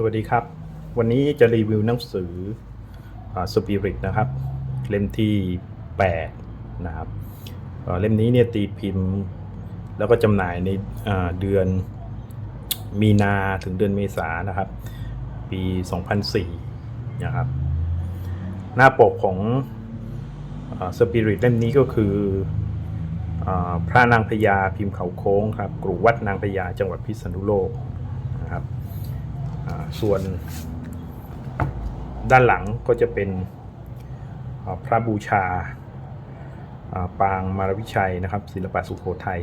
สวัสดีครับ วันนี้จะรีวิวหนังสือสปิริตนะครับ เล่มที่ 8 นะครับเล่มนี้เนี่ยตีพิมพ์ แล้วก็จำหน่ายในเดือนมีนาถึงเดือนเมษานะครับ ปี 2004 นะครับ หน้าปกของสปิริตเล่มนี้ก็คือพระนางพญาพิมพ์เขาโค้งครับกรุวัดนางพญาจังหวัดพิษณุโลกนะครับ ส่วนด้านหลังก็จะเป็นพระบูชาปางมารวิชัยนะครับ ศิลปะสุโขทัย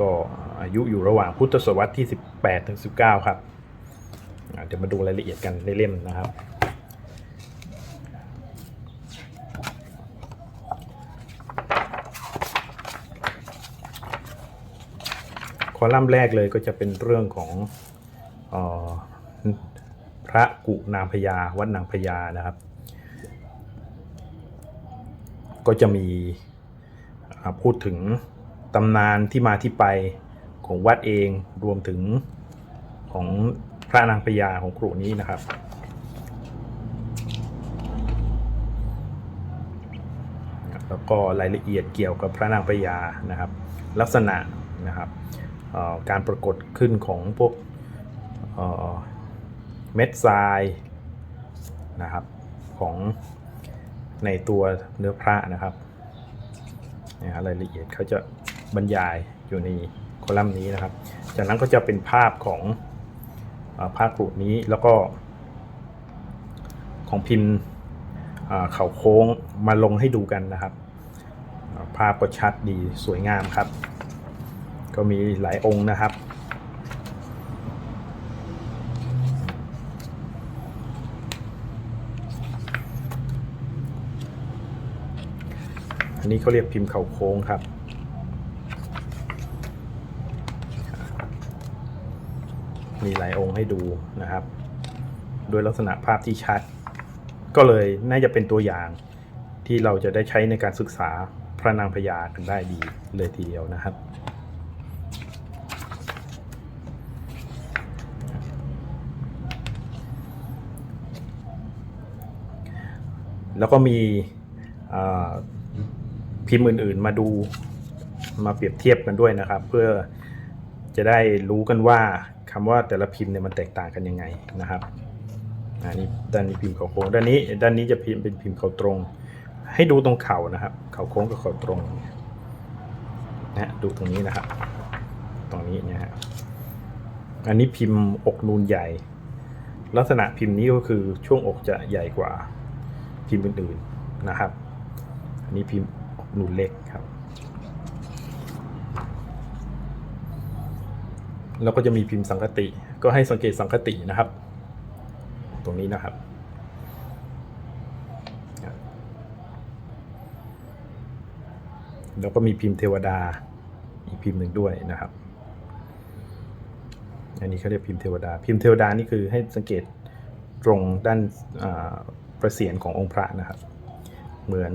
ก็อายุอยู่ระหว่างพุทธศตวรรษที่ 18ถึง19 ครับเดี๋ยวมาดูรายละเอียดกันในเล่มนะครับ คอลัมน์แรกเลยก็จะเป็นเรื่องของอ พระกุนางพญาวัดนางพญานะครับ ก็จะมีพูดถึงตำนานที่มาที่ไปของวัดเองรวมถึงของพระนางพญาของครูนี้นะครับ แล้วก็รายละเอียดเกี่ยวกับพระนางพญานะครับ ลักษณะนะครับการปรากฏขึ้นของพวก เม็ดทรายนะครับของในตัวเนื้อพระนะครับนี่ยรายละเอียดเขาจะบรรยายอยู่ในคอลัมน์นี้นะครับ จากนั้นก็จะเป็นภาพของเอภาพกรุนี้แล้วก็ ของพิมพ์เขาโค้งมาลงให้ดูกันนะครับ ภาพก็ชัดดีสวยงามครับ ก็มีหลายองค์นะครับ อันนี้เขาเรียกพิมพ์เข่าโค้งครับ มีหลายองค์ให้ดูนะครับ โดยลักษณะภาพที่ชัด ก็เลยน่าจะเป็นตัวอย่างที่เราจะได้ใช้ในการศึกษาพระนางพญากันได้ดีเลยทีเดียวนะครับแล้วก็มี พิมพ์อื่นๆ มาดูมาเปรียบเทียบกันด้วยนะครับ เพื่อจะได้รู้กันว่าคำว่าแต่ละพิมพ์เนี่ยมันแตกต่างกันยังไงนะครับอันนี้ด้านนี้พิมพ์เขาโค้งด้านนี้ด้านนี้จะพิมพ์เป็นพิมพ์เขาตรง ให้ดูตรงเข่านะครับ เข่าโค้งกับเข่าตรงนะฮะดูตรงนี้นะครับ ตรงนี้นะฮะอันนี้พิมพ์อกนูนใหญ่ ลักษณะพิมพ์นี้ก็คือช่วงอกจะใหญ่กว่าพิมพ์อื่นๆนะครับ อันนี้พิมพ์ อกนูนเล็กครับ แล้วก็จะมีพิมพ์สังคติ ก็ให้สังเกตสังคตินะครับ ตรงนี้นะครับแล้วก็มีพิมพ์เทวดาอีกพิมพ์หนึ่งด้วยนะครับ อันนี้เขาเรียกพิมพ์เทวดา พิมพ์เทวดานี่คือให้สังเกตตรงด้านประเสียรขององค์พระนะครับ เหมือน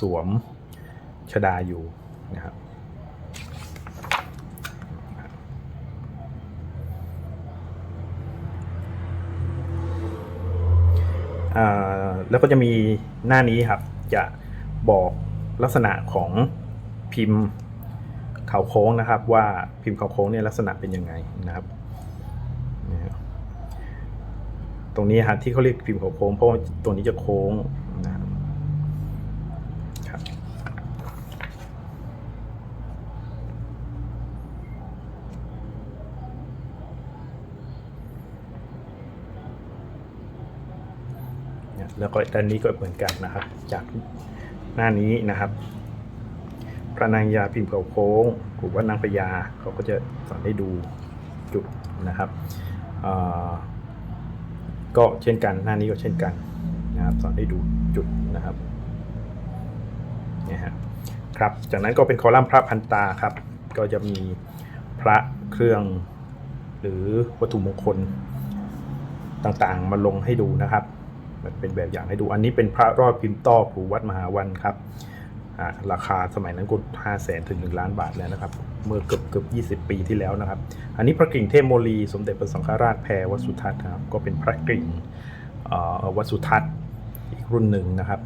สวม ชดาอยู่นะครับแล้วก็จะมีหน้านี้ครับ จะบอกลักษณะของพิมพ์เขาโค้งนะครับ ว่าพิมพ์เขาโค้งเนี่ยลักษณะเป็นยังไงนะครับ ตรงนี้ฮะที่เขาเรียกพิมพ์เขาโค้งเพราะว่าตรงนี้จะโค้งนะครับครับเนี่ย แล้วก็ด้านนี้ก็เหมือนกันนะครับ จากหน้านี้นะครับ พระนางยาพิมพ์เขาโค้งหรือว่านางพญาเขาก็จะสอนให้ดูจุดนะครับก็เช่นกันหน้านี้ก็เช่นกันนะครับสอนให้ดูจุดนะครับนี่ฮะครับจากนั้นก็เป็นคอลัมน์พระพันตาครับ ก็จะมีพระเครื่องหรือวัตถุมงคลต่างๆ มาลงให้ดูนะครับ เป็นแบบอย่างให้ดู อันนี้เป็นพระรอดพิมพ์ต้อครูวัดมหาวันครับราคาสมัยนั้นก็ห้าแสนถึงหนึ่งล้านบาทแล้วนะครับ เมื่อเกือบเกือบยี่สิบปีที่แล้วนะครับ อันนี้พระกิ่งเทพโมลีสมเด็จพระสังฆราชแพรวัดสุทัศน์นะครับ ก็เป็นพระกิ่งวัดสุทัศน์อีกรุ่นหนึ่งนะครับ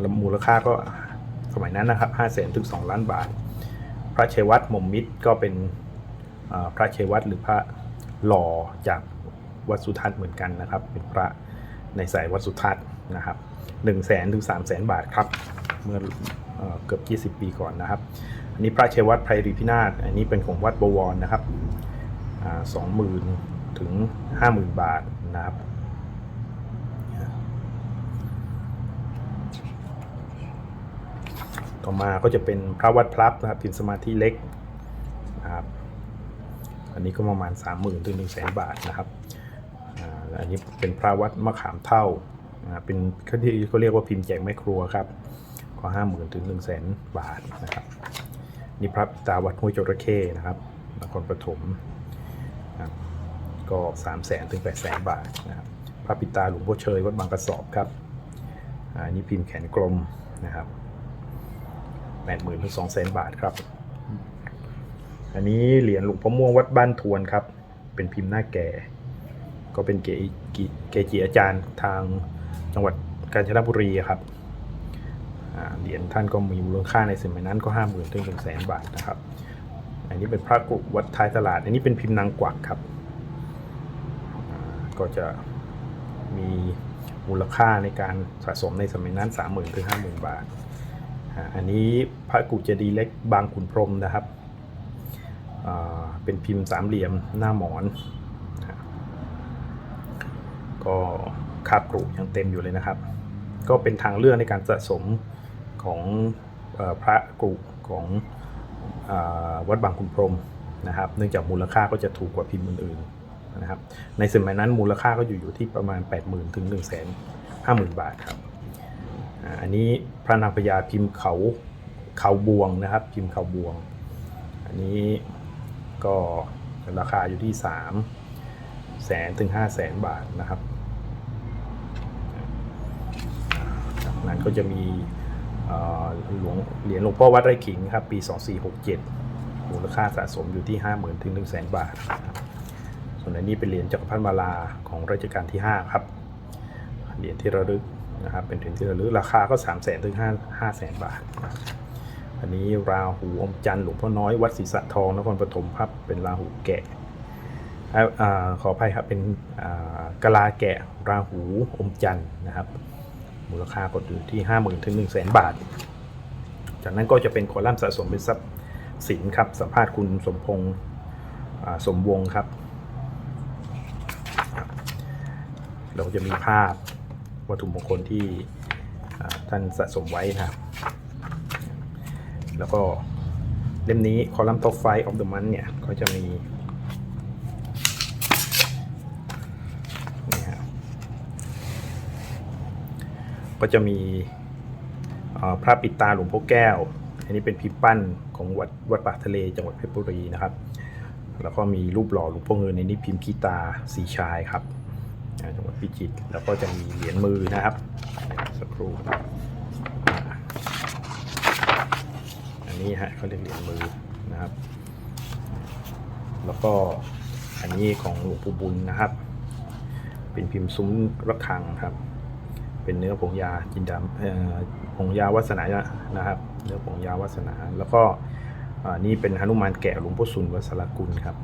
แล้วมูลค่าก็สมัยนั้นนะครับห้าแสนถึงสองล้านบาท พระเชวัตหม่อมมิตรก็เป็นพระเชวัตหรือพระหล่อจากวัดสุทัศน์เหมือนกันนะครับ เป็นพระ ในสายวัดสุทัศน์นะครับ1นึ่งแสนถึงสามแสนบาทครับ เมื่อเอ่อเกือบ 20 ปีก่อนนะครับ อันนี้พระเชวัตไพรีพินาศ อันนี้เป็นของวัดบวรนะครับสองหมื่นถึงห้าหมื่นบาทนะครับ ต่อมาก็จะเป็นพระวัดพลับนะครับพิมพ์สมาธิเล็กนะครับ อันนี้ก็ประมาณ 3 0,000ถึง1 0 0 0 0 บาทนะครับ อันนี้เป็นพระวัดมะขามเท่าเป็นเขาที่เขาเรียกว่าพิมพ์แจกแม่ครัวครับก็ห้าหมื่นถึง1 0 0 0 0แสนบาทนะครับนี่พระตาวัดห้วยจระเข้นะครับนครปฐมนะครับก็3 0 0แสนถึง8 0 0แสนบาทนะครับพระปิตาหลวงพ่อเชยวัดบางกระสอบครับอันนี้พิมพ์แขนกลมนะครับแปดหมื่นถึงสองแสนบาทครับ อันนี้เหรียญหลวงพ่อม่วงวัดบ้านทวนครับ เป็นพิมพ์หน้าแก่ ก็เป็นเกจิอาจารย์ทางจังหวัดกาญจนบุรีครับเหรียญท่านก็มีมูลค่าในสมัยนั้นก็ห้าหมื่นถึงหนึ่งแสนบาทนะครับ อันนี้เป็นพระกุวัดท้ายตลาด อันนี้เป็นพิมพ์นางกวักครับ ก็จะมีมูลค่าในการสะสมในสมัยนั้น3 0,000ถึง50,000บาท อันนี้พระกุเจดีย์เล็กบางขุนพรหมนะครับ เป็นพิมพ์สามเหลี่ยมหน้าหมอน ก็คาบกรุยังเต็มอยู่เลยนะครับ ก็เป็นทางเลือกในการสะสมของอพระกรุของอวัดบางขุนพรหมนะครับ เนื่องจากมูลค่าก็จะถูกกว่าพิมพ์อื่นๆนะครับ ในสมัยนั้นมูลค่าก็อยู่อยู่ที่ประมาณ 80,000 ถึง 1 5 0 0 0 0 บาทครับ อันนี้พระนางพญาพิมพ์เขาเขาบวงนะครับ พิมพ์เขาบวง อันนี้ก็ราคาอยู่ที่สามแสนถึงห้าแสนบาทนะครับจาก นั้นก็จะมีหลวงเหรียญหลวงพ่อวัดไร่ขิงครับปี 2467 มูลค่าสะสมอยู่ที่ 50,000ถึง1 0 0 0 0แบาท ส่วนอันนี้เป็นเหรียญจักรพรรดิมาลาของรัชกาลที่ 5 ครับ เหรียญที่ระลึกนะครับเป็นเหรียญที่ระลึกราคาก็ 3 0 0 0 0 0ถึง5 5 0 0 0 0 บาทนะครับอันนี้ราหูอมจันทร์หลวงพ่อน้อยวัดศรีสะทองนครปฐมครับเป็นราหูแกะอขออภัยครับเป็นกะลาแกะราหูอมจันทร์นะครับ มูลค่าก็อยู่ที่ 50,000ถึง1 0 0 0 0 0บาท จากนั้นก็จะเป็นคอลัมน์สะสมเป็นทรัพย์สินครับ สัมภาษณ์คุณสมพงษ์สมวงศ์ครับ เราจะมีภาพวัตถุมงคลที่ท่านสะสมไว้นะครับ แล้วก็เล่มนี้คอลัมน์ Top 5 of the Month เนี่ย ก็จะมีนี่ครับ ก็จะมีพระปิดตาหลวงพ่อแก้ว อันนี้เป็นพิมพ์ปั้นของวัดวัดป่าทะเลจังหวัดเพชรบุรีนะครับ แล้วก็มีรูปหล่อหลวงพ่อเงินในนี้พิมพ์ขี้ตาสีชายครับจังหวัดพิจิตรแล้วก็จะมีเหรียญมือนะครับสักครู่อันนี้ฮะเขาเรียกเหรียญมือนะครับ แล้วก็อันนี้ของหลวงปู่บุญนะครับ เป็นพิมพ์ซุ้มระฆังครับ เป็นเนื้อผงยาจินดาผงยาวัสนานะครับ เนื้อผงยาวัสนา แล้วก็นี่เป็นหนุมานแกะหลวงพ่อสุนวัสรกุลครับ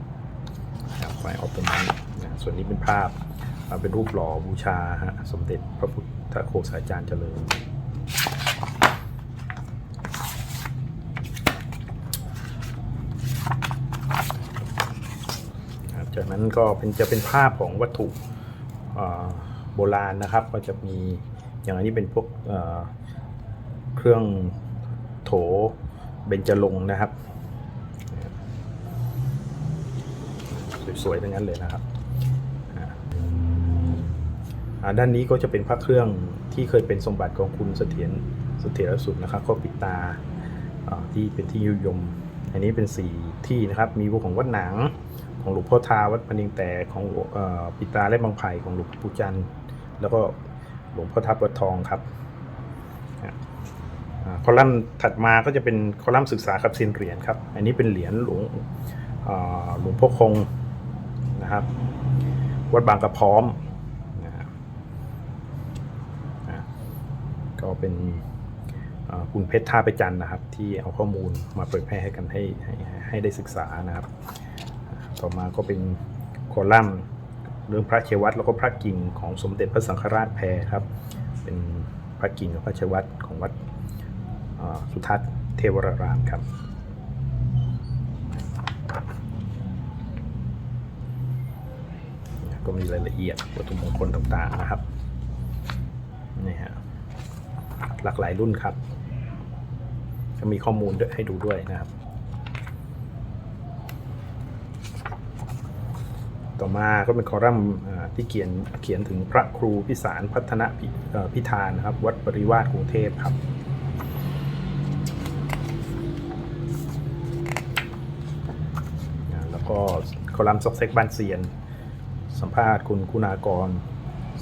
ไฟออฟเดอะมันนะส่วนนี้เป็นภาพเป็นรูปหล่อบูชาฮะสมเด็จพระพุทธโฆษาจารย์เจริญจากนั้นก็เป็นจะเป็นภาพของวัตถุ บราณนะครับ ก็จะมีอย่างอันนี้เป็นพวกเเครื่องโถเบญจรงนะครับ สวยๆทั้งนั้นเลยนะครับด้านนี้ก็จะเป็นพระเครื่องที่เคยเป็นสมบัติของคุณเสถียรเสถียรสุดนะครับก็ปิดตาที่เป็นที่นิยม อันนี้เป็นสีที่นะครับมีพวกของวัดหนังของหลวงพ่อทาวัดปนิงแต่ของออปิตาและบางไผ่ของหลวงปู่จันทร์ แล้วก็หลวงพ่อทับวัดทองครับอคอลัมน์ถัดมาก็จะเป็นคอลัมน์ศึกษากับเซียนเหรียญครับ อันนี้เป็นเหรียญหลวงหลวงพ่อคงนะครับ วัดบางกระพร้อมนะครับก็เป็นคุณเพชรท่าไปจันนะครับ ที่เอาข้อมูลมาเผยแพร่ให้กันให้ให้ให้ได้ศึกษานะครับ ต่อมาก็เป็นคอลัมน์ เรื่องพระเชวัตแล้วก็พระกิ่งของสมเด็จพระสังฆราชแพรครับ เป็นพระกิ่งกับพระเชวัตของวัดสุทัศน์เทวรารามครับก็มีรายละเอียดวัตถุมงคลต่างๆนะครับนี่ฮะหลากหลายรุ่นครับก็มีข้อมูลให้ดูด้วยนะครับ ต่อมาก็เป็นคอลัมน์ที่เขียนเขียนถึงพระครูพิสารพัฒนพิเอ่อพิธานนะครับ วัดปริวาสกรุงเทพครับ แล้วก็คอลัมน์ซอกเซ็กบ้านเซียน สัมภาษณ์คุณคุณากร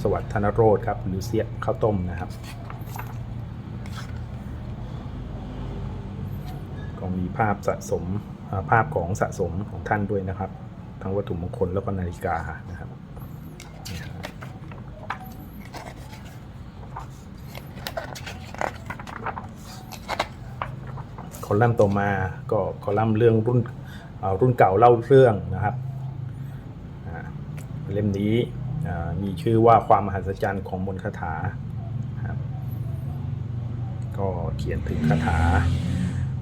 สวัสดิ์ธนโรธครับ หรือเสียข้าวต้มนะครับก็มีภาพสะสมภาพของสะสมของท่านด้วยนะครับ ทั้งวัตถุมงคลแล้วก็นาฬิกานะครับคอลัมน์ต่อมาก็คอลัมน์เรื่องรุ่นรุ่นเก่าเล่าเรื่องนะครับเล่มนี้มีชื่อว่าความมหัศจรรย์ของมนต์คาถาครับก็เขียนถึงคาถา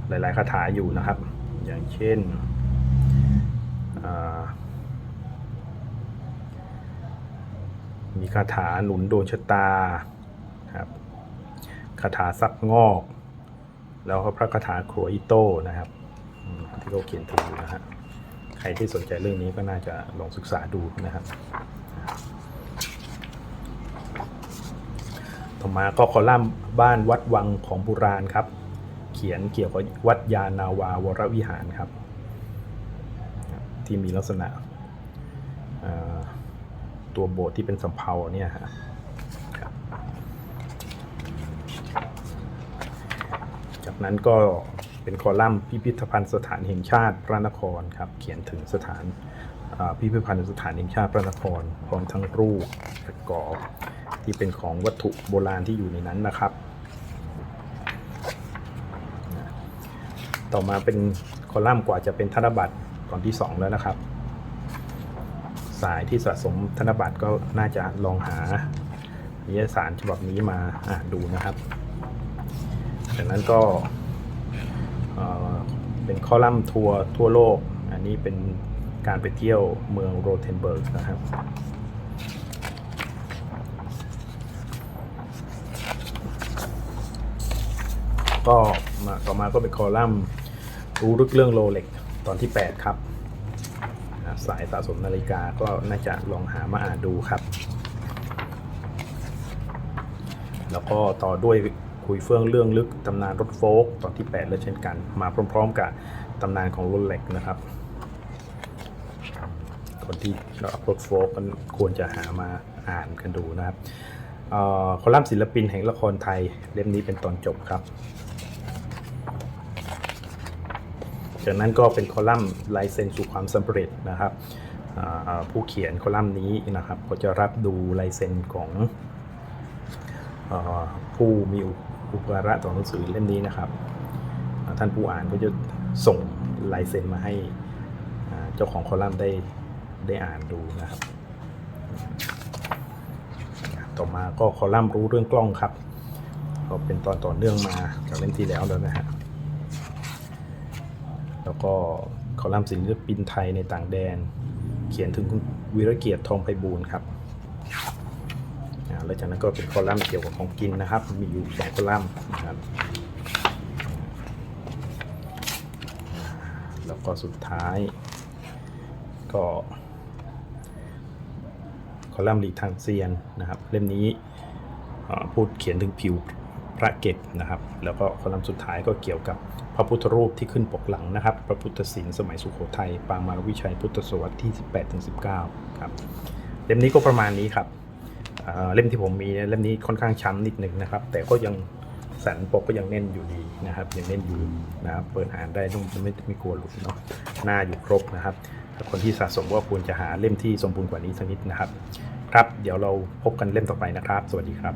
หลาย ๆ คาถาอยู่นะครับ อย่างเช่น มีคาถาหนุนดวงชะตาครับคาถาซับงอก แล้วก็พระคาถาครัวอิโต้นะครับที่เขาเขียนถึงนะฮะใครที่สนใจเรื่องนี้ก็น่าจะลองศึกษาดูนะครับ ต่อมาก็คอลัมน์บ้านวัดวังของโบราณครับ เขียนเกี่ยวกับวัดยานาวาวรวิหารครับ ที่มีลักษณะตัวโบสถ์ที่เป็นสำเภาเนี่ยฮะครับจากนั้นก็เป็นคอลัมน์พิพิธภัณฑ์สถานแห่งชาติพระนครครับ เขียนถึงสถานพิพิธภัณฑ์สถานแห่งชาติพระนคร พร้อมทั้งรูปประกอบที่เป็นของวัตถุโบราณที่อยู่ในนั้นนะครับ ต่อมาเป็นคอลัมน์กว่าจะเป็นธนบัตร ตอนที่ 2 แล้วนะครับ สายที่สะสมธนบัตรก็น่าจะลองหานิยสารฉบับนี้มาอ่านดูนะครับ จากนั้นก็เเป็นคอลัมน์ทัวร์ทั่วโลก อันนี้เป็นการไปเที่ยวเมืองโรเทนเบิร์กนะครับก็มาต่อมาก็เป็นคอลัมน์รู้ลึกเรื่องโรเล็ก ตอนที่ 8 ครับ สายสะสมนาฬิกาก็น่าจะลองหามาอ่านดูครับ แล้วก็ต่อด้วยคุยเฟื่องเรื่องลึกตำนานรถโฟล์กตอนที่ 8 แล้วเช่นกัน มาพร้อม ๆ กับตำนานของโรเหล็กนะครับคนที่ชอบรถโฟล์กก็ควรจะหามาอ่านกันดูนะครับอ่อคอลัมน์ศิลปินแห่งละครไทยเล่มนี้เป็นตอนจบครับ จากนั้นก็เป็นคอลัมน์ลายเซ็นสู่ความสำเร็จนะครับผู้เขียนคอลัมน์นี้นะครับก็จะรับดูลายเซ็นของอผู้มีอุปการะต่อหนังสือเล่มนี้นะครับ ท่านผู้อ่านก็จะส่งลายเซ็นมาให้เจ้าของคอลัมน์ได้ได้อ่านดูนะครับ ต่อมาก็คอลัมน์รู้เรื่องกล้องครับ ก็เป็นตอนต่อเนื่องมาจากเล่มที่แล้วแล้วนะฮะ แล้วก็คอลัมน์ศิลปินไทยในต่างแดน เขียนถึงคุณวีรเกียรติทองไพบูลย์ครับแล้วจากนั้นก็เป็นคอลัมน์เกี่ยวกับของกินนะครับ มีอยู่สองคอลัมน์นะครับแล้วก็สุดท้าย ก็คอลัมน์หลีกทางเซียนนะครับ เล่มนี้พูดเขียนถึงผิว พระเกตนะครับ แล้วก็คอลัมน์สุดท้ายก็เกี่ยวกับพระพุทธรูปที่ขึ้นปกหลังนะครับ พระพุทธศิลป์สมัยสุโขทัยปางมารวิชัยพุทธศตวรรษที่ 18-19 ครับ เล่มนี้ก็ประมาณนี้ครับเล่มที่ผมมีเนี่ยเล่มนี้ค่อนข้างช้ำนิดหนึ่งนะครับ แต่ก็ยังสันปกก็ยังแน่นอยู่ดีนะครับยังแน่นอยู่นะครับเปิดอ่านได้ต้องไม่ไม่กลัวหลุดเนาะหน้าอยู่ครบนะครับถ้าคนที่สะสมก็ควรจะหาเล่มที่สมบูรณ์กว่านี้สักนิดนะครับ ครับเดี๋ยวเราพบกันเล่มต่อไปนะครับ สวัสดีครับ